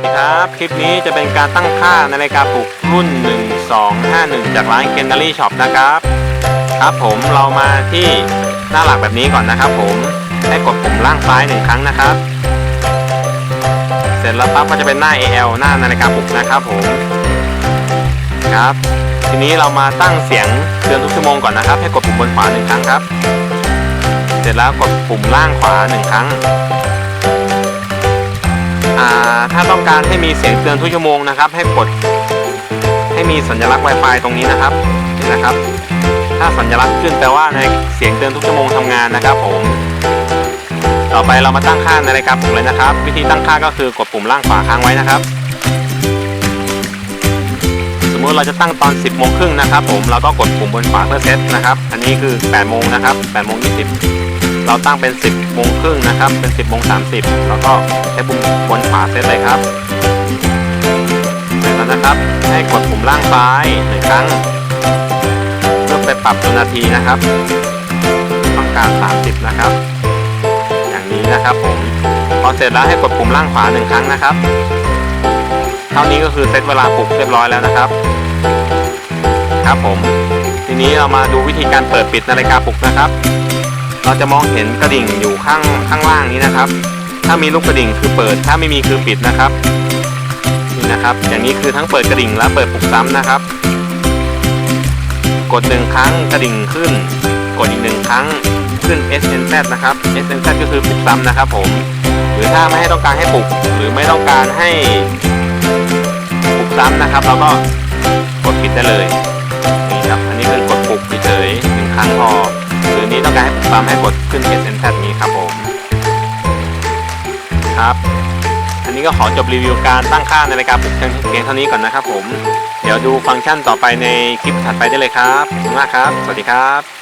สดีครับ คลิปนี้จะเป็นการตั้งค่านาฬิกาปลุกรุ่น 1251 จากร้านเกนการีช็อปนะครับ ครับผมเรามาที่หน้าหลักแบบนี้ก่อนนะครับผม ให้กดปุ่มล่างซ้ายหนึ่งครั้งนะครับ เสร็จแล้วปั๊บก็จะเป็นหน้า AL หน้านาฬิกาปลุกนะครับผม ครับ ทีนี้เรามาตั้งเสียงเตือนทุกชั่วโมงก่อนนะครับ ให้กดปุ่มบนขวาหนึ่งครั้งครับ เสร็จแล้วกดปุ่มล่างขวาหนึ่งครั้ง ถ้าต้องการให้มีเสียงเตือนทุกชั่วโมงนะครับ ให้กดให้มีสัญลักษณ์ Wi-Fi ตรงนี้นะครับเห็นนะครับ ถ้าสัญลักษณ์ขึ้นแปลว่าในเสียงเตือนทุกชั่วโมงทำงานนะครับ ผม ต่อไปเรามาตั้งค่านาฬิกาปลุกเลยนะครับ วิธีตั้งค่าก็คือกดปุ่มล่างขวาค้างไว้นะครับ สมมุติเราจะตั้งตอน 10โมงครึ่งนะครับ ผมเราก็กดปุ่มบนขวาเพื่อเซตนะครับ อันนี้คือ8โมงนะครับ8โมง20 เราตั้งเป็น 10โมงครึ่งนะครับ เป็น 10โมง30 แล้วก็ใช้ปุ่มบนขวาเซตเลยครับเสร็จแล้วนะครับ ให้กดปุ่มล่างซ้ายหนึ่งครั้งเพื่อไปปรับตัวนาทีนะครับ ต้องการ 30 นะครับ อย่างนี้นะครับผมพอเสร็จแล้วให้กดปุ่มล่างขวาหนึ่งครั้งนะครับ เท่านี้ก็คือเซตเวลาปลุกเรียบร้อยแล้วนะครับ ครับผม ทีนี้เรามาดูวิธีการเปิดปิดนาฬิกาปลุกนะครับ เราจะมองเห็นกระดิ่งอยู่ข้างข้างล่างนี้นะครับ ถ้ามีลูกกระดิ่งคือเปิด ถ้าไม่มีคือปิดนะครับนี่นะครับ อย่างนี้คือทั้งเปิดกระดิ่งและเปิดปลุกซ้ำนะครับ กดหนึ่งครั้งกระดิ่งขึ้น กดอีกหนึ่งครั้งขึ้น SNZ นะครับ SNZ ก็คือปลุกซ้ำนะครับ ผม หรือถ้าไม่ให้ต้องการให้ปลุก หรือไม่ต้องการให้ปลุกซ้ำนะครับ เราก็กดปิดได้เลย ปลุกซ้ำให้กดขึ้น SNZ นี้ครับผมครับ อันนี้ก็ขอจบรีวิวการตั้งค่านาฬิกาปลุกเพียงเท่านี้ก่อนนะครับผม เดี๋ยวดูฟังก์ชันต่อไปในคลิปถัดไปได้เลยครับขอบคุณมากครับ สวัสดีครับ